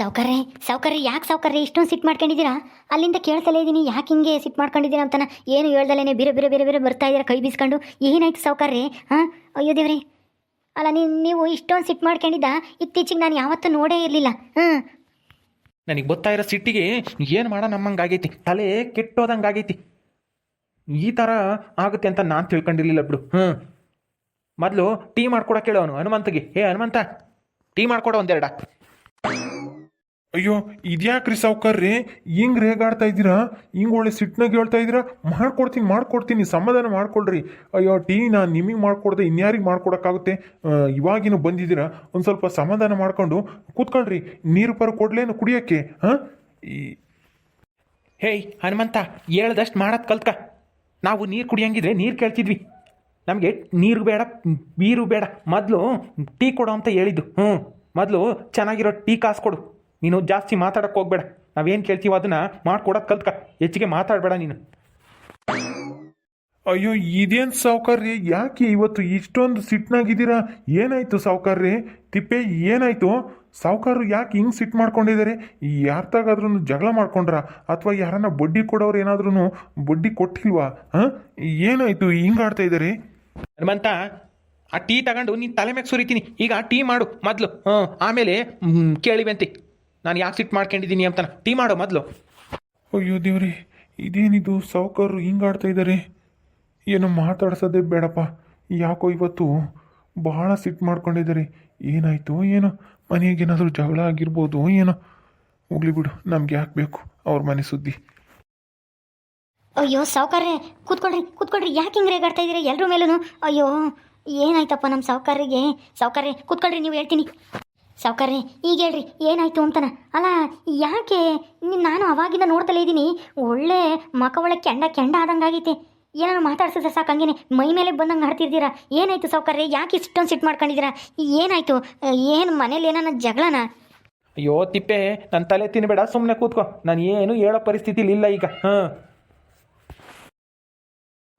ಸಾವುಕಾರ್ರೆ ಸೌಕರ್ಯ, ಯಾಕೆ ಸೌಕರ್ಯ? ಇಷ್ಟೊಂದು ಸಿಟ್ಟು ಮಾಡ್ಕೊಂಡಿದ್ದೀರಾ? ಅಲ್ಲಿಂದ ಕೇಳ್ತಲೇ ಇದ್ದೀನಿ, ಯಾಕೆ ಹಿಂಗೆ ಸಿಟ್ಟು ಮಾಡ್ಕೊಂಡಿದ್ದೀರಾ ಅಂತಾನ? ಏನು ಹೇಳ್ದಲೇನೆ ಬೇರೆ ಬೇರೆ ಬೇರೆ ಬೇರೆ ಬರ್ತಾ ಇದ್ದೀರಾ ಕೈ ಬೀಸ್ಕೊಂಡು? ಏನಾಯ್ತು ಸೌಕರ್ಯ? ಹಾಂ? ಅಯ್ಯೋ ದೇವ್ರಿ. ಅಲ್ಲ ನೀವು ನೀವು ಇಷ್ಟೊಂದು ಸಿಟ್ಟು ಮಾಡ್ಕೊಂಡಿದ್ದ, ಇತ್ತೀಚೆಗೆ ನಾನು ಯಾವತ್ತೂ ನೋಡೇ ಇರಲಿಲ್ಲ. ಹಾಂ. ನನಗೆ ಗೊತ್ತಾ ಇರೋ ಸಿಟ್ಟಿಗೆ ಏನು ಮಾಡೋ ನಮ್ಮಂಗಾಗೈತಿ? ತಲೆ ಕೆಟ್ಟೋದಂಗಾಗೈತಿ. ಈ ಥರ ಆಗುತ್ತೆ ಅಂತ ನಾನು ತಿಳ್ಕೊಂಡಿರ್ಲಿಲ್ಲ ಬಿಡು. ಹ್ಞೂ ಮೊದಲು ಟೀ ಮಾಡ್ಕೊಡಕ್ಕೆ ಕೇಳೋನು ಹನುಮಂತಗೆ. ಏ ಹನುಮಂತ, ಟೀ ಮಾಡ್ಕೊಡೋ ಒಂದೆರಡ. ಅಯ್ಯೋ ಇದ್ಯಾಕ್ರಿ ಸಾವುಕಾರ್ರಿ? ಹಿಂಗ್ ರೇಗಾಡ್ತಾ ಇದ್ದೀರಾ? ಹಿಂಗ್ ಒಳ್ಳೆ ಸಿಟ್ನಾಗ ಹೇಳ್ತಾ ಇದ್ದೀರಾ? ಮಾಡ್ಕೊಡ್ತೀನಿ ಮಾಡ್ಕೊಡ್ತೀನಿ, ಸಮಾಧಾನ ಮಾಡ್ಕೊಳ್ರಿ. ಅಯ್ಯೋ, ಟೀ ನಾನು ನಿಮಗೆ ಮಾಡ್ಕೊಡ್ದೆ, ಇನ್ಯಾರಿಗೆ ಮಾಡ್ಕೊಡೋಕ್ಕಾಗುತ್ತೆ? ಇವಾಗಿನೂ ಇವಾಗಿನ ಬಂದಿದ್ದೀರಾ? ಒಂದು ಸ್ವಲ್ಪ ಸಮಾಧಾನ ಮಾಡ್ಕೊಂಡು ಕೂತ್ಕೊಳ್ರಿ. ನೀರು ಪರ ಕೊಡ್ಲೇನು ಕುಡಿಯೋಕ್ಕೆ, ಹಾಂ? ಈ ಹೇಯ್, ಹನುಮಂತ, ಹೇಳ್ದಷ್ಟು ಮಾಡೋದು ಕಲ್ತ್ಕ. ನಾವು ನೀರು ಕುಡಿಯಂಗಿದ್ರೆ ನೀರು ಕೇಳ್ತಿದ್ವಿ. ನಮಗೆ ನೀರು ಬೇಡ, ಬೀರು ಬೇಡ. ಮೊದಲು ಟೀ ಕೊಡು ಅಂತ ಹೇಳಿದ್ದು. ಹ್ಞೂ ಮೊದಲು ಚೆನ್ನಾಗಿರೋ ಟೀ ಕಾಸು ಕೊಡು. ನೀನು ಜಾಸ್ತಿ ಮಾತಾಡಕ್ಕೆ ಹೋಗ್ಬೇಡ. ನಾವೇನು ಕೇಳ್ತೀವೋ ಅದನ್ನು ಮಾಡ್ಕೊಡೋದು ಕಲ್ತ್ಕ. ಹೆಚ್ಚಿಗೆ ಮಾತಾಡಬೇಡ ನೀನು. ಅಯ್ಯೋ ಇದೇನು ಸಾವುಕಾರ್ರಿ ಯಾಕೆ ಇವತ್ತು ಇಷ್ಟೊಂದು ಸಿಟ್ನಾಗಿದ್ದೀರಾ? ಏನಾಯ್ತು ಸಾವುಕಾರ್ರಿ ತಿಪ್ಪೆ ಏನಾಯ್ತು? ಸಾವುಕಾರರು ಯಾಕೆ ಹಿಂಗೆ ಸಿಟ್ಟು ಮಾಡ್ಕೊಂಡಿದ್ದಾರೆ? ಯಾರ್ತಾಗಾದ್ರೂ ಜಗಳ ಮಾಡ್ಕೊಂಡ್ರ? ಅಥವಾ ಯಾರನ್ನ ಬಡ್ಡಿ ಕೊಡೋರು ಏನಾದ್ರೂ ಬಡ್ಡಿ ಕೊಟ್ಟಿಲ್ವಾ? ಹಾಂ? ಏನಾಯ್ತು? ಹಿಂಗೆ ಆಡ್ತಾ ಇದ್ದಾರೆ? ಹನುಮಂತ ಆ ಟೀ ತಗೊಂಡು ನೀನು ತಲೆ ಮ್ಯಾಗ ಸುರಿತೀನಿ. ಈಗ ಟೀ ಮಾಡು ಮೊದಲು. ಆಮೇಲೆ ಕೇಳಿವೆ ಕೇಳಿವಂತೆ ನಾನು ಯಾಕೆ ಸಿಟ್ಟು ಮಾಡ್ಕೊಂಡಿದ್ದೀನಿ ಅಂತ ಟೀ ಮಾಡೋ ಮೊದಲು. ಅಯ್ಯೋ ದೇವ್ರಿ ಇದೇನಿದು? ಸಾವ್ಕಾರರು ಹಿಂಗೆ ಆಡ್ತಾ ಇದ್ದಾರೆ ಏನು ಮಾತಾಡ್ಸೋದೇ ಬೇಡಪ್ಪ. ಯಾಕೋ ಇವತ್ತು ಬಹಳ ಸಿಟ್ಟು ಮಾಡ್ಕೊಂಡಿದ್ದಾರೆ. ಏನಾಯಿತು ಏನೋ? ಮನೆಗೆ ಏನಾದರೂ ಜಗಳ ಆಗಿರ್ಬೋದು ಏನೋ? ಹೋಗ್ಲಿ ಬಿಡು ನಮ್ಗೆ ಯಾಕೆ ಬೇಕು? ಅವ್ರ ಮನೆ ಸುದ್ದಿ. ಅಯ್ಯೋ ಸಾವುಕಾರ್ರೆ ಕೂತ್ಕೊಳ್ರಿ ಕೂತ್ಕೊಳ್ರಿ. ಯಾಕೆ ಹಿಂಗೆ ರೇಗಾಡ್ತಾ ಇದ್ದೀರಾ ಎಲ್ಲರ ಮೇಲೂ ಅಯ್ಯೋ ಏನಾಯ್ತಪ್ಪ ನಮ್ಮ ಸಾವುಕಾರ್ರಿಗೆ? ಸಾವುಕಾರ್ರೆ ಕೂತ್ಕೊಳ್ರಿ ನೀವು ಹೇಳ್ತೀನಿ. ಸಾವುಕಾರ್ರೆ, ಈಗ ಹೇಳ್ರಿ, ಏನಾಯ್ತು ಅಂತನ? ಅಲ್ಲ, ಯಾಕೆ ನಾನು ಅವಾಗಿಂದ ನೋಡ್ತಲೇ ಇದ್ದೀನಿ ಒಳ್ಳೆ ಮಕ ಒಳ್ಳೆ ಕೆಂಡ ಕೆಂಡ ಆದಂಗಾಗೈತೆ. ಏನಾದ್ರು ಮಾತಾಡ್ಸಿದ್ರೆ ಸಾಕು ಹಂಗೇನೆ, ಮೈ ಮೇಲೆ ಬಂದಂಗೆ ಆಡ್ತಿದ್ದೀರಾ ಏನಾಯ್ತು ಸಾವುಕಾರ್ರಿ, ಯಾಕೆ ಇಷ್ಟೊಂದು ಸಿಟ್ಟು ಮಾಡ್ಕೊಂಡಿದ್ದೀರಾ ಏನಾಯ್ತು, ಏನು ಮನೇಲಿ ಏನಾನ ಜಗಳನ? ಅಯ್ಯೋ, ತಿಪ್ಪೆ ನನ್ನ ತಲೆ ತಿನ್ಬೇಡ ಸುಮ್ಮನೆ ಕೂತ್ಕೋ. ನಾನು ಏನು ಹೇಳೋ ಪರಿಸ್ಥಿತಿಲಿ ಇಲ್ಲ ಈಗ. ಹಾಂ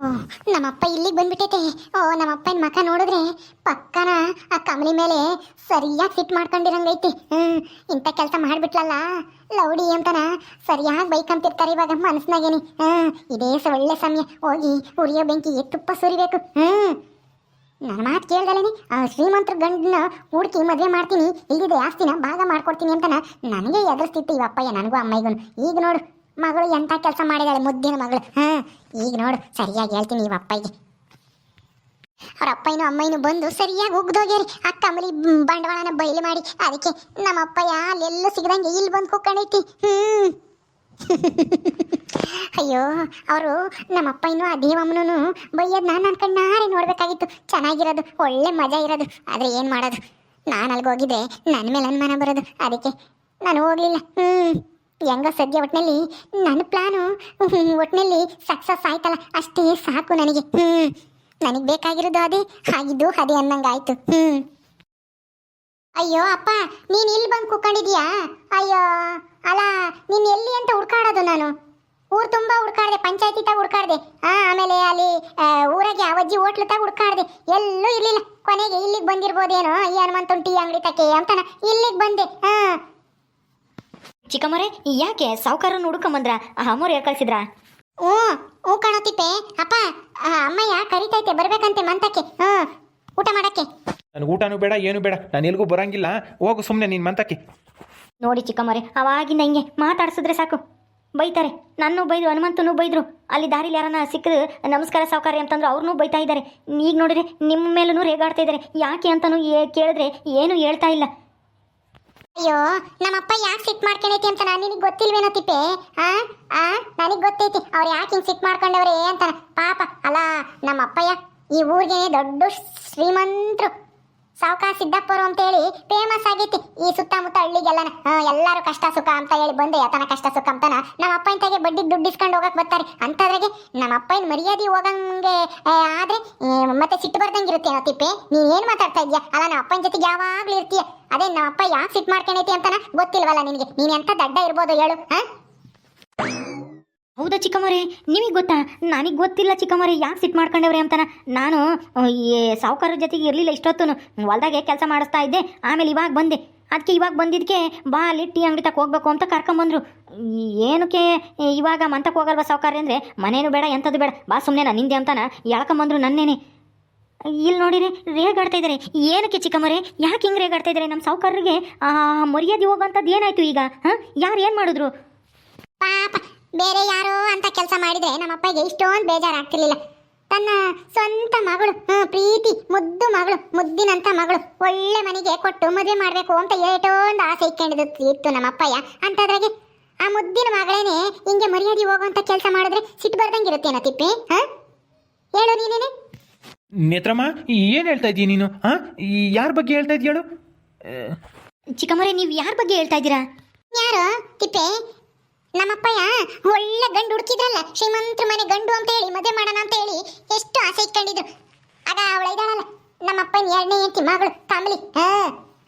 ನಮ್ಮಪ್ಪ ಇಲ್ಲಿಗೆ ಬಂದ್ಬಿಟ್ಟೈತೆ. ಓ ನಮ್ಮಪ್ಪನ ಮಕ ನೋಡಿದ್ರೆ ಪಕ್ಕನ ಆ ಕಮಲಿ ಮೇಲೆ ಸರಿಯಾಗಿ ಫಿಟ್ ಮಾಡ್ಕೊಂಡಿರಂಗೈತಿ. ಹ್ಮ್. ಇಂಥ ಕೆಲಸ ಮಾಡಿಬಿಟ್ಲಲ್ಲ, ಲೌಡಿ ಅಂತನ ಸರಿಯಾಗಿ ಬೈಕಂತಿರ್ತಾರೆ ಇವಾಗ ಮನಸ್ನಾಗೇನಿ. ಹ್ಮ್. ಇದೇ ಒಳ್ಳೆ ಸಮಯ. ಹೋಗಿ ಉರಿಯೋ ಬೆಂಕಿಗೆ ತುಪ್ಪ ಸುರಿಬೇಕು. ಹ್ಮ್. ನನ್ನ ಮಾತು ಕೇಳ್ದಲೇನಿ ಆ ಶ್ರೀಮಂತರ ಗಂಡನ ಹುಡುಕಿ ಮದುವೆ ಮಾಡ್ತೀನಿ. ಇಲ್ಲಿದೆ ಆಸ್ತಿನ ಭಾಗ ಮಾಡ್ಕೊಡ್ತೀನಿ ಅಂತನ ನನಗೆ ಎದುರಿಸ್ತಿತ್ತು ಇವಪ್ಪಯ್ಯ ನನಗೂ ಅಮ್ಮಯ್ಯಗೂ ಈಗ ನೋಡು. ಮಗಳು ಎಂಥ ಕೆಲಸ ಮಾಡಿದಾಳೆ, ಮುದ್ದಿನ ಮಗಳು. ಹಾ, ಈಗ ನೋಡು, ಸರಿಯಾಗಿ ಹೇಳ್ತೀನಿ ನೀವು ಅಪ್ಪಯ್ಯಗೆ ಅವ್ರ ಅಪ್ಪಯ್ಯನು ಅಮ್ಮಯ್ಯನು ಬಂದು ಸರಿಯಾಗಿ ಉಗ್ದೋಗ್ಯಾರಿ. ಆ ಕಮಲಿ ಬಂಡವಾಳನ ಬಯಲು ಮಾಡಿ, ಅದಕ್ಕೆ ನಮ್ಮ ಅಪ್ಪಯ್ಯ ಅಲ್ಲೆಲ್ಲ ಸಿಗದಂಗೆ ಇಲ್ಲಿ ಬಂದು ಕೂಕೊಂಡೈತಿ ಹ್ಞೂ ಅಯ್ಯೋ, ಅವರು ನಮ್ಮ ಅಪ್ಪ ಇನ್ನು ಆ ದೇವಮ್ಮನೂ ಬೈಯೋದು ನಾನು ನನ್ನ ಕಣ್ಣಾರೆ ನೋಡಬೇಕಾಗಿತ್ತು. ಚೆನ್ನಾಗಿರೋದು, ಒಳ್ಳೆ ಮಜಾ ಇರೋದು, ಆದರೆ ಏನು ಮಾಡೋದು? ನಾನು ಅಲ್ಲಿಗೆ ಹೋಗಿದ್ದೆ ನನ್ನ ಮೇಲೆ ಅನುಮಾನ ಬರೋದು, ಅದಕ್ಕೆ ನಾನು ಹೋಗಲಿಲ್ಲ. ಹ್ಞೂ ಹೆಂಗೋ ಸದ್ಯ ಒಟ್ಟಿನಲ್ಲಿ ನನ್ನ ಪ್ಲಾನು ಒಟ್ಟಿನಲ್ಲಿ ಸಕ್ಸಸ್ ಆಯ್ತಲ್ಲ, ಅಷ್ಟೇ ಸಾಕು ನನಗೆ. ಹ್ಞೂ ನನಗೆ ಬೇಕಾಗಿರೋದು ಅದೇ, ಆಗಿದ್ದು ಅದೇ ಅನ್ನಂಗಾಯ್ತು. ಹ್ಞೂ ಅಯ್ಯೋ, ಅಪ್ಪ, ನೀನು ಇಲ್ಲಿ ಬಂದು ಕುತ್ಕೊಂಡಿದ್ಯಾ? ಅಯ್ಯೋ, ಅಲ್ಲ, ನೀನು ಎಲ್ಲಿ ಅಂತ ಹುಡ್ಕಾಡೋದು ನಾನು? ಊರು ತುಂಬ ಹುಡ್ಕಾಡ್ದೆ, ಪಂಚಾಯತಿ ತಾಗ ಹುಡ್ಕಾಡ್ದೆ. ಆ, ಆಮೇಲೆ ಅಲ್ಲಿ ಊರಾಗೆ ಅವಜ್ಜಿ ಹೋಟ್ಲು ತಾಗ ಹುಡ್ಕಾಡ್ದೆ. ಎಲ್ಲೂ ಇರಲಿಲ್ಲ. ಕೊನೆಗೆ ಇಲ್ಲಿಗೆ ಬಂದಿರ್ಬೋದೇನೋ? ಈ ಹನುಮಂತನ್ ಟೀ ಅಂಗಡಿ ತಕ್ಕೆ ಅಂತಾನ ಇಲ್ಲಿಗೆ ಬಂದೆ. ಹಾ. ಚಿಕ್ಕಮ್ಮರೇ ಯಾಕೆ ಸಾವುಕಾರನ್ನು ಹುಡುಕಂಬಂದ್ರ ಅಮ್ಮವ್ರು ಕಳ್ಸಿದ್ರ? ಓ ಓ ಕಾಣೋತಿಪ್ಪೆ ಅಪ್ಪ ಆ, ಅಮ್ಮಯ್ಯ ಕರಿತೈತೆ ಬರ್ಬೇಕಂತೆ ಮಂತಕ್ಕೆ. ಹ್ಞೂ ಊಟ ಮಾಡಕ್ಕೆ. ನನಗೆ ಊಟನೂ ಬೇಡ ಏನು ಬೇಡ. ನಾನು ಎಲ್ಗೂ ಬರಂಗಿಲ್ಲ. ಹೋಗು ಸುಮ್ಮನೆ ನೀನು ಮಂತಕ್ಕೆ. ನೋಡಿ ಚಿಕ್ಕಮ್ಮರೆ ಅವಾಗಿಂದ ಹಿಂಗೆ ಮಾತಾಡ್ಸಿದ್ರೆ ಸಾಕು. ಬೈತಾರೆ. ನನ್ನೂ ಬೈದ್ರು ಹನುಮಂತನೂ ಬೈದ್ರು. ಅಲ್ಲಿ ದಾರಿಲಿ ಯಾರನ್ನ ಸಿಕ್ಕದು ನಮಸ್ಕಾರ ಸಾವುಕಾರಿ ಅಂತಂದ್ರು ಅವ್ರನ್ನೂ ಬೈತಾ ಇದ್ದಾರೆ. ಈಗ ನೋಡಿದ್ರೆ ನಿಮ್ಮ ಮೇಲೂ ರೇಗಾಡ್ತಾ ಇದ್ದಾರೆ. ಯಾಕೆ ಅಂತನೂ ಏ- ಕೇಳಿದ್ರೆ ಏನೂ ಹೇಳ್ತಾ ಇಲ್ಲ. ಅಯ್ಯೋ, ನಮ್ಮಪ್ಪ ಯಾಕೆ ಸಿಟ್ ಮಾಡ್ಕೊಂಡೈತಿ ಅಂತ ನಾನು ನಿನಗೆ ಗೊತ್ತಿಲ್ವೇನೋ ತಿಪ್ಪೆ? ಆ? ಆ? ನನಗೆ ಗೊತ್ತೈತಿ. ಅವ್ರು ಯಾಕೆ ಹಿಂಗೆ ಸಿಟ್ ಮಾಡ್ಕೊಂಡವ್ರೆ ಅಂತ ಪಾಪ ಅಲ್ಲ ನಮ್ಮಪ್ಪಯ್ಯ ಈ ಊರಿಗೆ ದೊಡ್ಡ ಶ್ರೀಮಂತರು. ಸಾವುಕಾರ ಸಿದ್ದಪ್ಪರು ಅಂತೇಳಿ ಫೇಮಸ್ ಆಗೈತಿ. ಈ ಸುತ್ತಮುತ್ತ ಹಳ್ಳಿಗೆಲ್ಲನ ಎಲ್ಲರೂ ಕಷ್ಟ ಸುಖ ಅಂತ ಹೇಳಿ ಬಂದೆ ಯಾತನ ಕಷ್ಟ ಸುಖ ಅಂತಾನ ನಮ್ಮ ಅಪ್ಪ ಇಂತಾಗೆ ಬಡ್ಡಿ ದುಡ್ಡು ಇಸ್ಕೊಂಡು ಹೋಗಕ್ಕೆ ಬರ್ತಾರೆ. ಅಂಥದ್ರಾಗೆ ನಮ್ಮ ಅಪ್ಪನ ಮರ್ಯಾದೆ ಹೋಗಂಗೆ ಆದ್ರೆ ಮತ್ತೆ ಸಿಟ್ಟು ಬರ್ದಂಗಿರುತ್ತೇನೋ ತಿಪ್ಪೆ? ನೀನ್ ಏನ್ ಮಾತಾಡ್ತಾ ಇದ್ಯಾ? ಅಲ್ಲ, ನಮ್ಮ ಅಪ್ಪನ ಜೊತೆಗೆ ಯಾವಾಗಲೂ ಇರ್ತೀಯ? ಅದೇ ನಮ್ಮ ಅಪ್ಪ ಯಾಕೆ ಸಿಟ್ಟು ಮಾಡ್ಕೊಂಡೈತಿ ಅಂತಾನ ಗೊತ್ತಿಲ್ವಲ್ಲ ನಿನಗೆ? ನೀನು ಎಂತ ದಡ್ಡ ಇರ್ಬೋದು ಹೇಳು, ಹಾ? ಹೌದಾ ಚಿಕ್ಕಮ್ಮರೆ? ನಿಮಗೆ ಗೊತ್ತಾ? ನನಗೆ ಗೊತ್ತಿಲ್ಲ ಚಿಕ್ಕಮ್ಮರೆ, ಯಾಕೆ ಸಿಟ್ಟು ಮಾಡ್ಕೊಂಡವ್ರೆ ಅಂತಾನ? ನಾನು ಈ ಸಾವುಕಾರ ಜೊತೆಗೆ ಇರಲಿಲ್ಲ ಇಷ್ಟೊತ್ತು ಹೊಲ್ದಾಗೆ ಕೆಲಸ ಮಾಡಿಸ್ತಾ ಇದ್ದೆ, ಆಮೇಲೆ ಇವಾಗ ಬಂದೆ. ಅದಕ್ಕೆ ಇವಾಗ ಬಂದಿದ್ದಕ್ಕೆ ಬಾ, ಅಲ್ಲಿ ಟೀ ಅಂಗಡಿ ತಕ್ಕ ಹೋಗ್ಬೇಕು ಅಂತ ಕರ್ಕೊಂಬಂದ್ರು. ಏನಕ್ಕೆ ಇವಾಗ ಮಂತಕ್ಕೆ ಹೋಗಲ್ವಾ ಸಾವುಕಾರ ಅಂದರೆ? ಮನೇನು ಬೇಡ ಎಂಥದ್ದು ಬೇಡ. ಬಾ ಸುಮ್ಮನೆ ನಿಂದೆ ಅಂತಾನ ಎಳ್ಕೊಂಬಂದ್ರು ನನ್ನೇನೆ. ಇಲ್ಲಿ ನೋಡಿರಿ, ರೇಗಾಡ್ತಾ ಇದ್ದಾರೆ ಏನಕ್ಕೆ ಚಿಕ್ಕಮ್ಮರೇ? ಯಾಕೆ ಹಿಂಗೆ ರೇಗಾಡ್ತಾ ಇದ್ದಾರೆ ನಮ್ಮ ಸಾವುಕಾರರಿಗೆ? ಮರ್ಯಾದೆ ಹೋಗೋಂಥದ್ದು ಏನಾಯಿತು ಈಗ? ಹಾಂ? ಯಾರು ಏನು ಮಾಡಿದ್ರು? ಪಾಪ ಬೇರೆ ಯಾರೋ ಅಂತ ಕೆಲಸ ಮಾಡಿದ್ರೆ ನಮ್ಮಪ್ಪಗೆ ಇಷ್ಟೊಂದು ಬೇಜಾರಾಗ್ತಿರ್ಲಿಲ್ಲ. ತನ್ನ ಸ್ವಂತ ಮಗಳು ಪ್ರೀತಿ ಮುದ್ದು ಮಗಳು ಮುದ್ದಿನಂತ ಮಗಳು ಒಳ್ಳೆ ಮನೆಗೆ ಕೊಟ್ಟು ಮದುವೆ ಮಾಡಬೇಕು ಅಂತ ಏಟೊಂದು ಆಸೆ ಇಟ್ಕೊಂಡಿದ್ದು ಇತ್ತು ನಮ್ಮಪ್ಪಯ್ಯ ಅಂತದ್ರಾಗೆ ಆ ಮುದ್ದಿನ ಮಗಳೇನೆ ಹಿಂಗೆ ಮರ್ಯಾದೆ ಹೋಗುವಂತ ಕೆಲಸ ಮಾಡಿದ್ರೆ ಸಿಟ್ಟು ಬರ್ದಂಗಿರುತ್ತೇನ ತಿಪ್ಪಿ ಹಾ? ಹೇಳು ನೀನೇನೆ? ನೇತ್ರಮ್ಮ ಏನು ಹೇಳ್ತಾ ಇದೀಯ ನೀನು ಹಾ? ಯಾರ ಬಗ್ಗೆ ಹೇಳ್ತಾ ಇದೀಯ ಹೇಳು? ಚಿಕ್ಕಮ್ಮರೇ ನೀವು ಯಾರ ಬಗ್ಗೆ ಹೇಳ್ತಾ ಇದ್ದೀರಾ ಯಾರು? ತಿಪ್ಪೆ ನಮ್ಮಪ್ಪಯ್ಯ ಒಳ್ಳೆ ಗಂಡು ಹುಡುಕಿದ್ರಲ್ಲ ಶ್ರೀಮಂತರ ಮನೆ ಗಂಡು ಅಂತ ಹೇಳಿ ಮದುವೆ ಮಾಡೋಣ ಅಂತ ಹೇಳಿ ಎಷ್ಟು ಆಸೆ ಇಟ್ಕೊಂಡಿದ್ರು ಆಗ ಅವಳ ಇದ್ದಾಳಲ್ಲ ನಮ್ಮಪ್ಪನ ಎರಡನೇ ಹೆಂಡತಿ ಮಗಳು ಕಮಲಿ ಹಾ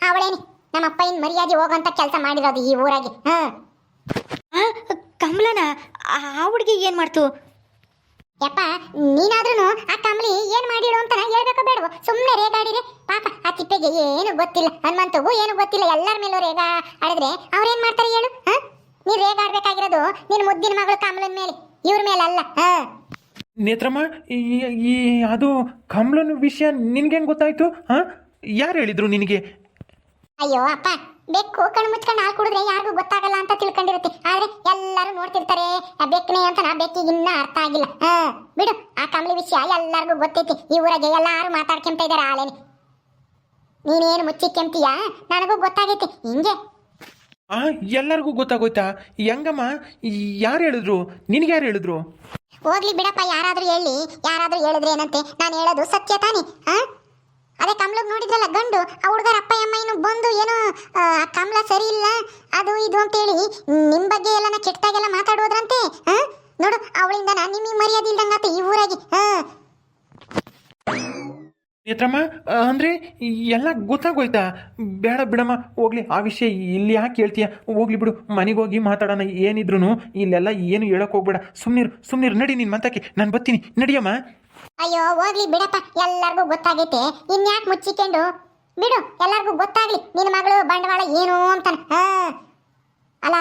ಅವಳೇನೆ. ನಮ್ಮಪ್ಪಯ್ಯನ ಮರ್ಯಾದೆ ಹೋಗಂತ ಕೆಲಸ ಮಾಡಿರೋದು ಈ ಊರಾಗೆ. ಹಾ. ಕಮಲನ ಆ ಹುಡುಗಿ ಏನು ಮಾಡ್ತು? ಯಪ್ಪ ನೀನಾದ್ರೂ ಆ ಕಮಲಿ ಏನು ಮಾಡಿಡು ಅಂತ ಹೇಳ್ಬೇಕ ಬೇಡವೋ? ಸುಮ್ಮನೆ ರೇಗಾಡಿದ್ರೆ ಪಾಪ ಆ ತಿಪ್ಪೆಗೆ ಏನು ಗೊತ್ತಿಲ್ಲ ಹನುಮಂತಗೂ ಏನು ಗೊತ್ತಿಲ್ಲ ಎಲ್ಲರ ಮೇಲೂ ರೇಗಾ ಆಡಿದ್ರೆ ಅವ್ರೇನ್ ಮಾಡ್ತಾರೆ ಹೇಳು ಹಾ? ನೀನ್ ರೇಗಾಡ್ಬೇಕಾಗಿರೋದು ನಿನ್ ಮುದ್ದಿನ ಮಗಳು ಕಮಲನ್ ಮೇಲೆ ಇವ್ರ ಮೇಲೆ ಅಲ್ಲ ಹಾ. ನೇತ್ರಮ್ಮ ಈ ಈ ಅದು ಕಮಲನ ವಿಷಯ ನಿನ್ಗೇನು ಗೊತ್ತಾಯ್ತು ಹಾ? ಯಾರು ಹೇಳಿದ್ರು ನಿನಗೆ? ಅಯ್ಯೋ ಅಪ್ಪ ಬೆಕ್ಕು ಕಣ್ಣು ಮುಚ್ಕೊಂಡು ಹಾಲು ಕುಡಿದ್ರೆ ಯಾರಿಗೂ ಗೊತ್ತಾಗಲ್ಲ ಅಂತ ತಿಳ್ಕೊಂಡಿರುತ್ತೆ. ಆದ್ರೆ ಎಲ್ಲರೂ ನೋಡ್ತಿರ್ತಾರೆ ಆ ಬೆಕ್ಕನೆ ಅಂತ ನಾ ಬೆಕ್ಕಿಗೆ ಇನ್ನ ಅರ್ಥ ಆಗಿಲ್ಲ ಹಾ. ಬಿಡು ಆ ಕಮಲಿ ವಿಷಯ ಎಲ್ಲರಿಗೂ ಗೊತ್ತೈತಿ. ಈ ಊರಾಗೆ ಎಲ್ಲಾರು ಮಾತಾಡ್ಕೊಂತ ಇದಾರೆ ಆಲೇನೆ. ನೀನೇನು ಮುಚ್ಚಿಕ್ಕೆಂತೀಯಾ ನನಗೂ ಗೊತ್ತಾಗೈತಿ. ಹಿಂಗೆ ಆ ಎಲ್ಲರಿಗೂ ಗೊತ್ತಾಗೋಯ್ತಾ? ಹೆಂಗಮ್ಮ ಯಾರು ಹೇಳಿದ್ರು? ನಿನಗೆ ಯಾರು ಹೇಳಿದ್ರು? ಹೋಗ್ಲಿ ಬಿಡಪ್ಪ ಯಾರಾದ್ರೂ ಹೇಳಿ ಯಾರಾದ್ರೂ ಹೇಳಿದ್ರೆ ಏನಂತೆ? ನಾನು ಹೇಳೋದು ಸತ್ಯ ತಾನೆ ಹಾ ಅದೇ ಕಮಲಗ್ ನೋಡಿದ್ರಲ್ಲ ಗಂಡು ಆ ಹುಡುಗರ ಅಪ್ಪ ಅಮ್ಮ ಇನ್ನು ಬಂದು ಏನು ಆ, ಆ ಕಮಲ ಸರಿ ಇಲ್ಲ ಅದು ಇದು ಅಂತೇಳಿ ನಿಮ್ಮ ಬಗ್ಗೆ ಎಲ್ಲನ ಕೆಟ್ಟದಾಗೆಲ್ಲ ಮಾತಾಡೋದ್ರಂತೆ ಹಾ ನೋಡು ಅವಳಿಂದ ನಾನು ನಿಮಗೆ ಮರ್ಯಾದೆ ಇಲ್ದಂಗಾತ ಈ ಊರಾಗಿ ಹಾ ನೇತ್ರಮ್ಮ ಅಂದರೆ ಎಲ್ಲ ಗೊತ್ತಾಗೋಯ್ತಾ? ಬೇಡ ಬಿಡಮ್ಮ, ಹೋಗ್ಲಿ. ಆ ವಿಷಯ ಇಲ್ಲಿ ಯಾಕೆ ಹೇಳ್ತೀಯ? ಹೋಗ್ಲಿ ಬಿಡು. ಮನೆಗೆ ಹೋಗಿ ಮಾತಾಡೋಣ. ಏನಿದ್ರು ಇಲ್ಲೆಲ್ಲ ಏನು ಹೇಳಕ್ ಹೋಗ್ಬೇಡ. ಸುಮ್ಮನಿರು ಸುಮ್ನಿರು. ನಡಿ ನಿನ್ನ ಮಾತಾಕಿ ನಾನು ಬರ್ತೀನಿ. ನಡಿಯಮ್ಮ. ಅಯ್ಯೋ, ಹೋಗ್ಲಿ ಬಿಡಪ್ಪ. ಎಲ್ಲರಿಗೂ ಗೊತ್ತಾಗೈತೆ. ಇನ್ಯಾಕ್ ಮುಚ್ಚಿಕೊಂಡು? ಬಿಡು. ಎಲ್ಲರಿಗೂ ಗೊತ್ತಾಗ್ಲಿ. ನಿನ್ನ ಮಗಳು, ಬಂಡವಾಳ ಏನು ಅಂತಾನೆ. ಅಲ್ಲ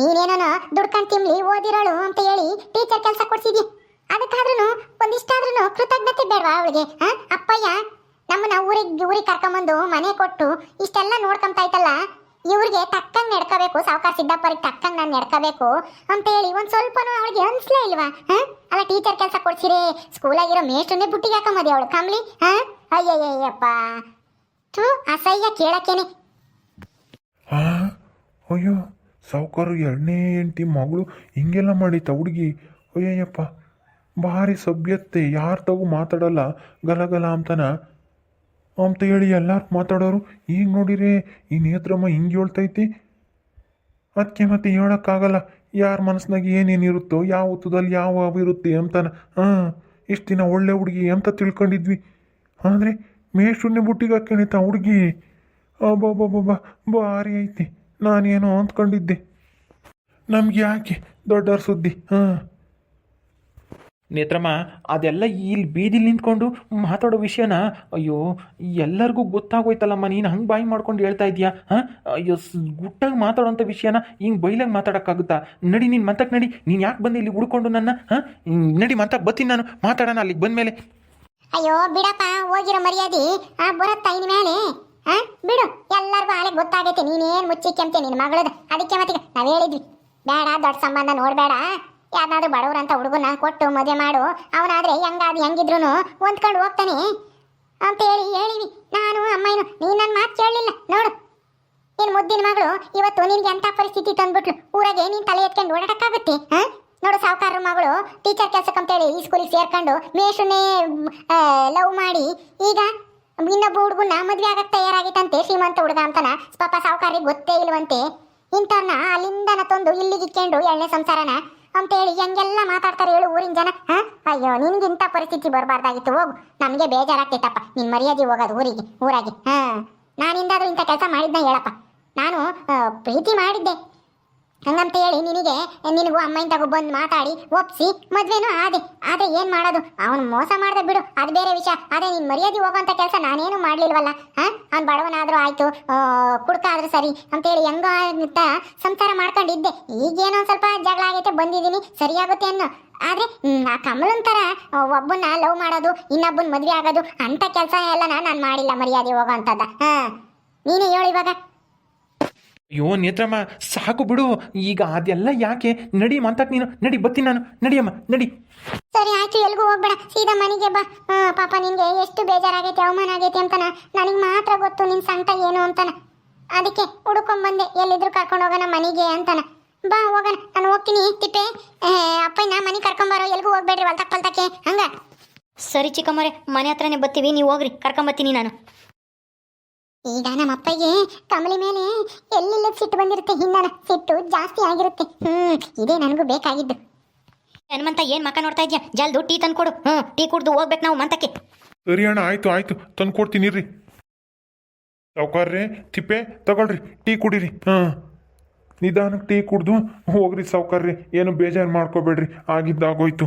ನೀನೇನೋ ದುಡ್ಕೊಂಡ್ ತಿನ್ಲಿ ಓದಿರೋಳು ಅಂತ ಹೇಳಿ ಟೀಚರ್ ಕೆಲಸ ಕೊಡ್ಸಿದ್ಯ? ಅದಕ್ಕಾದ್ರೂ ಒಂದಿಷ್ಟಾದ್ರೂ ಕೃತಜ್ಞತೆ ಬೇಡವಾ ಅವಳಿಗೆ ಅಪ್ಪಯ್ಯ, ನಮ್ಮನ್ನ ಊರಿಗೆ ಊರಿಗೆ ಕರ್ಕೊಂಬಂದು ಮನೆ ಕೊಟ್ಟು ಇಷ್ಟೆಲ್ಲ ನೋಡ್ಕೊಂತ ಐತಲ್ಲ ಇವ್ರಿಗೆ ತಕ್ಕಂಗೆ ನಡ್ಕೋಬೇಕು, ಸಾವುಕಾರ ಸಿದ್ದಪ್ಪರಿಗೆ ತಕ್ಕಂಗೆ ನಾನು ನಡ್ಕೋಬೇಕು ಅಂತ ಹೇಳಿ ಒಂದ್ ಸ್ವಲ್ಪನೂ ಅವಳಿಗೆ ಅನ್ಸ್ಲೇ ಇಲ್ವಾ, ಹಾ? ಅಲ್ಲ ಟೀಚರ್ ಕೆಲಸ ಕೊಡ್ಸಿರಿ ಸ್ಕೂಲಾಗಿರೋ ಮೇಷ್ಟನ್ನೇ ಬುಟ್ಟಿಗೆ ಹಾಕೊಂಬದಿ ಅವಳು, ಕಮ್ಲಿ, ಹಾಂ? ಅಯ್ಯಯ್ಯಪ್ಪ ಥೂ, ಅಸಹ್ಯ ಕೇಳಕ್ಕೇನೆ. ಅಯ್ಯೋ, ಸಾವುಕಾರ ಎರಡನೇ ಎಂಟಿ ಮಗಳು ಹಿಂಗೆಲ್ಲ ಮಾಡಿತ್ತ ಹುಡುಗಿ. ಅಯ್ಯಯ್ಯಪ್ಪ. ಭಾರಿ ಸಭ್ಯತೆ ಯಾರ ತಗು ಮಾತಾಡಲ್ಲ. ಗಲಗಲ ಅಂತನ ಅಂತ ಹೇಳಿ ಎಲ್ಲಾರು ಮಾತಾಡೋರು? ಈಗ ನೋಡಿರಿ, ಈ ನೇತ್ರಮ್ಮ ಹಿಂಗೆ ಹೇಳ್ತೈತಿ? ಅದಕ್ಕೆ ಮತ್ತೆ ಹೇಳೋಕ್ಕಾಗಲ್ಲ. ಯಾರ ಮನಸ್ಸಿನಾಗ ಏನೇನಿರುತ್ತೋ ಯಾವ ಹೊತ್ತದಲ್ಲಿ ಯಾವ ಇರುತ್ತೆ ಅಂತನ. ಹಾಂ, ಇಷ್ಟು ದಿನ ಒಳ್ಳೆ ಹುಡುಗಿ ಅಂತ ತಿಳ್ಕೊಂಡಿದ್ವಿ. ಆದರೆ ಮೇಷ್ಟ್ರನ್ನೇ ಬುಟ್ಟಿಗೆ ಹಾಕ್ಯಣಿತ ಹುಡುಗಿ. ಅಬ್ಬಬ್ಬಬ್ಬ ಭಾರಿ ಐತಿ. ನಾನೇನೋ ಅಂದ್ಕೊಂಡಿದ್ದೆ. ನಮ್ಗೆ ಯಾಕೆ ದೊಡ್ಡವ್ರ ಸುದ್ದಿ? ಹಾಂ. ನೇತ್ರಮ್ಮ, ಅದೆಲ್ಲ ಇಲ್ಲಿ ಬೀದಿಲಿ ನಿಂತ್ಕೊಂಡು ಮಾತಾಡೋ ವಿಷಯನ, ಅಯ್ಯೋ, ಎಲ್ಲರಿಗೂ ಗೊತ್ತಾಗೋಯ್ತಲ್ಲಮ್ಮ, ನೀನು ಹಂಗೆ ಬಾಯಿ ಮಾಡ್ಕೊಂಡು ಹೇಳ್ತಾ ಇದೀಯಾ, ಹಾಂ? ಅಯ್ಯೋ ಗುಟ್ಟಾಗಿ ಮಾತಾಡೋಂಥ ವಿಷಯನ ಹಿಂಗೆ ಬೈಲಾಗಿ ಮಾತಾಡೋಕ್ಕಾಗುತ್ತಾ? ನಡಿ ನೀನು ಮಂತಕ್ಕೆ ನಡಿ, ನೀನು ಯಾಕೆ ಬಂದು ಇಲ್ಲಿ ಹುಡ್ಕೊಂಡು ನನ್ನ, ಹಾಂ? ನಡಿ ಮಂತಕ್ಕೆ ಬತ್ತೀನಿ ನಾನು, ಮಾತಾಡೋಣ ಅಲ್ಲಿಗೆ ಬಂದಮೇಲೆ. ಅಯ್ಯೋ, ಬಿಡಪ್ಪ, ಹೋಗಿರೋ ಮರ್ಯಾದೆ ಆ ಬರತ್ತ ಇನ್ ಮೇಲೆ ಆ ಬಿಡು, ಎಲ್ಲರಿಗೂ ಆಳೆ ಗೊತ್ತಾಗೈತೆ, ನೀನೇನ್ ಮುಚ್ಚಿಕ್ಕೆಂತೆ ನಿನ್ನ ಮಗಳದ, ಅದಕ್ಕೆ ಮತ್ತೆ ನಾವ್ ಹೇಳಿದ್ವಿ. ಬೇಡ, ದೊಡ್ಡ ಸಂಬಂಧ ನೋಡ್ಬೇಡ. ಯಾರನ್ನಾದ್ರೂ ಬಡವ್ರಂತ ಹುಡುಗನ ಕೊಟ್ಟು ಮದುವೆ ಮಾಡು, ಅವನಾದ್ರೆ ಹೆಂಗಾದ್ ಹೆಂಗಿದ್ರು ಹೊಂದ್ಕೊಂಡು ಹೋಗ್ತಾನೆ. ಅಂತ ಹೇಳಿ ಹೇಳಿವಿ. ನಾನು, ಅಮ್ಮಯ್ಯನು, ನೀನ್ ನನ್ನ ಮಾತು ಕೇಳಲಿಲ್ಲ. ನೋಡು. ನಿನ್ನ ಮುದ್ದಿನ ಮಗಳು ಇವತ್ತು ನಿನ್ಗೆ ಎಂತ ಪರಿಸ್ಥಿತಿ ತಂದ್ಬಿಟ್ಲು? ಊರಾಗೆ ನೀನ್ ತಲೆ ಎತ್ಕೊಂಡು ಓಡಾಡಕ್ಕಾಗುತ್ತೆ ನೋಡು ಸಾವುಕಾರ ಮಗಳು ಟೀಚರ್ ಕೆಲ್ಸಕ್ಕೆ ಅಂತೇಳಿ ಈ ಸ್ಕೂಲಿಗೆ ಸೇರ್ಕೊಂಡು ಮೇಷನ್ನೇ ಲವ್ ಮಾಡಿ ಈಗ ಇನ್ನೊಬ್ಬ ಹುಡುಗನ ಮದ್ವೆ ಆಗಕ್ಕೆ ತಯಾರಾಗಿತ್ತಂತೆ, ಶ್ರೀಮಂತ ಹುಡುಗ ಅಂತನ. ಪಾಪ ಸಾವುಕಾರಿಗೆ ಗೊತ್ತೇ ಇಲ್ವಂತೆ. ಇಂಥವ್ರನ್ನ ಅಲ್ಲಿಂದನ ತಂದು ಇಲ್ಲಿಗೆ ಇಕ್ಕೊಂಡು ಸಂಸಾರನ ಅಂತೇಳಿ ಹೆಂಗೆಲ್ಲ ಮಾತಾಡ್ತಾರೆ ಹೇಳು ಊರಿನ ಜನ, ಹಾ? ಅಯ್ಯೋ ನಿನ್ಗೆ ಇಂಥ ಪರಿಸ್ಥಿತಿ ಬರಬಾರ್ದಾಗಿತ್ತು, ಹೋಗು. ನಮಗೆ ಬೇಜಾರಾಗ್ತೈತಪ್ಪ. ನಿನ್ ಮರ್ಯಾದೆ ಹೋಗೋದು ಊರಿಗೆ, ಊರಾಗಿ, ಹಾ? ನಾನಿಂದಾದ್ರೂ ಇಂಥ ಕೆಲಸ ಮಾಡಿದ್ನ ಹೇಳಪ್ಪ. ನಾನು ಪ್ರೀತಿ ಮಾಡಿದ್ದೆ. ಹಂಗಂತ ಹೇಳಿ ನಿನಗೆ ನಿನಗೂ ಅಮ್ಮನ ತಗೋ ಬಂದು ಮಾತಾಡಿ ಒಪ್ಸಿ ಮದ್ವೆನೂ ಆದೆ. ಆದ್ರೆ ಏನು ಮಾಡೋದು? ಅವನು ಮೋಸ ಮಾಡ್ದೆ ಬಿಡು. ಅದು ಬೇರೆ ವಿಷಯ. ಆದ್ರೆ ನೀನ್ ಮರ್ಯಾದೆ ಹೋಗೋಂಥ ಕೆಲಸ ನಾನೇನು ಮಾಡಲಿಲ್ವಲ್ಲ? ಹಾಂ? ಅವ್ನು ಬಡವನಾದರೂ ಆಯ್ತು ಆ, ಕುಡ್ಕ ಆದ್ರೂ ಸರಿ. ಅಂತೇಳಿ ಹೆಂಗೋ ಅಂತ ಸಂಸಾರ ಮಾಡ್ಕೊಂಡಿದ್ದೆ. ಈಗೇನೋ ಸ್ವಲ್ಪ ಜಗಳ ಆಗೈತೆ ಬಂದಿದ್ದೀನಿ. ಸರಿಯಾಗುತ್ತೆ ಅನ್ನೋ. ಆದ್ರೆ ಆ ಕಮಲನ್ ಥರ ಒಬ್ಬನ್ನ ಲವ್ ಮಾಡೋದು ಇನ್ನೊಬ್ಬನ ಮದುವೆ ಆಗೋದು ಅಂತ ಕೆಲಸ ಎಲ್ಲ ನಾನು ಮಾಡಿಲ್ಲ ಮರ್ಯಾದೆ ಹೋಗೋ ಅಂತದ ಹಾಂ. ನೀನು ಹೇಳು ಇವಾಗ. ಅಯ್ಯೋ ನೇತ್ರಮ್ಮ ಸಾಕು ಬಿಡು. ಈಗ ಅದೆಲ್ಲ ಯಾಕೆ? ನಡಿ ಮಾತಾಡ್ ನೀನು. ನಡಿ ಬತ್ತಿ ನಾನು. ನಡಿಯಮ್ಮ ನಡಿ. ಸರಿ ಆಯ್ತು ಎಲ್ಗೂ ಹೋಗ್ಬೇಡ. ಸೀದಾ ಮನೆಗೆ ಬಾ. ಆ, ಪಾಪ ನಿನ್ಗೆ ಎಷ್ಟು ಬೇಜಾರಾಗೈತೆ ಅವಮಾನ ಆಗೈತೆ ಅಂತಾನ? ನನಗೆ ಮಾತ್ರ ಗೊತ್ತು ನಿನ್ ಸಂಕಟ ಏನು ಅಂತಾನ. ಅದಕ್ಕೆ ಹುಡುಕೊಂಡ್ ಬಂದೆ. ಎಲ್ಲಿದ್ರು ಕರ್ಕೊಂಡು ಹೋಗೋಣ ಮನೆಗೆ ಅಂತಾನ. ಬಾ ಹೋಗೋಣ. ನಾನು ಹೋಗ್ತೀನಿ ತಿಪ್ಪೆ. ಅಪ್ಪ ಅಪ್ಪಯ್ಯನ ಮನೆ ಕರ್ಕೊಂಬಾರೋ ಎಲ್ಗೂ ಹೋಗ್ಬೇಡ್ರಿ ಹೊಲ್ತಕ್ ಪಲ್ತಕ್ಕೆ. ಹಂಗ? ಸರಿ ಚಿಕ್ಕಮ್ಮರೆ ಮನೆ ಹತ್ರನೇ ಬತ್ತೀವಿ ನೀವು ಹೋಗ್ರಿ. ಕರ್ಕೊಂಬತ್ತೀನಿ ನಾನು. ಈಗ ನಮ್ಮ ಅಪ್ಪಗೆ ಕಮಲಿ ಮೇಲೆ ಎಲ್ಲಿಲ್ಲ ಸಿಟ್ಟು ಬಂದಿರುತ್ತೆ. ಹಿಂದನ ಸಿಟ್ಟು ಜಾಸ್ತಿ ಆಗಿರುತ್ತೆ. ಹ್ಮ್, ಇದೇ ನನಗೂ ಬೇಕಾಗಿದ್ದು. ಹನುಮಂತ, ಏನು ಮಕ್ಕ ನೋಡ್ತಾ ಇದ್ಯಾ? ಜಲ್ದು ಟೀ ತಂದು ಕೊಡು. ಹ್ಞೂ ಟೀ ಕುಡ್ದು ಹೋಗ್ಬೇಕು ನಾವು ಮಂತಕ್ಕೆ. ಸರಿ ಅಣ್ಣ, ಆಯ್ತು ಆಯ್ತು. ತಂದು ಕೊಡ್ತೀನಿ ರೀ ಸಾವುಕಾರ್ರಿ, ತಿಪ್ಪೆ ತಗೊಳ್ರಿ. ಟೀ ಕುಡೀರಿ. ಹಾಂ. ನಿಧಾನಕ್ಕೆ ಟೀ ಕುಡ್ದು ಹೋಗ್ರಿ ಸಾವುಕಾರ್ರಿ. ಏನು ಬೇಜಾರು ಮಾಡ್ಕೋಬೇಡ್ರಿ. ಆಗಿದ್ದಾಗೋಯ್ತು.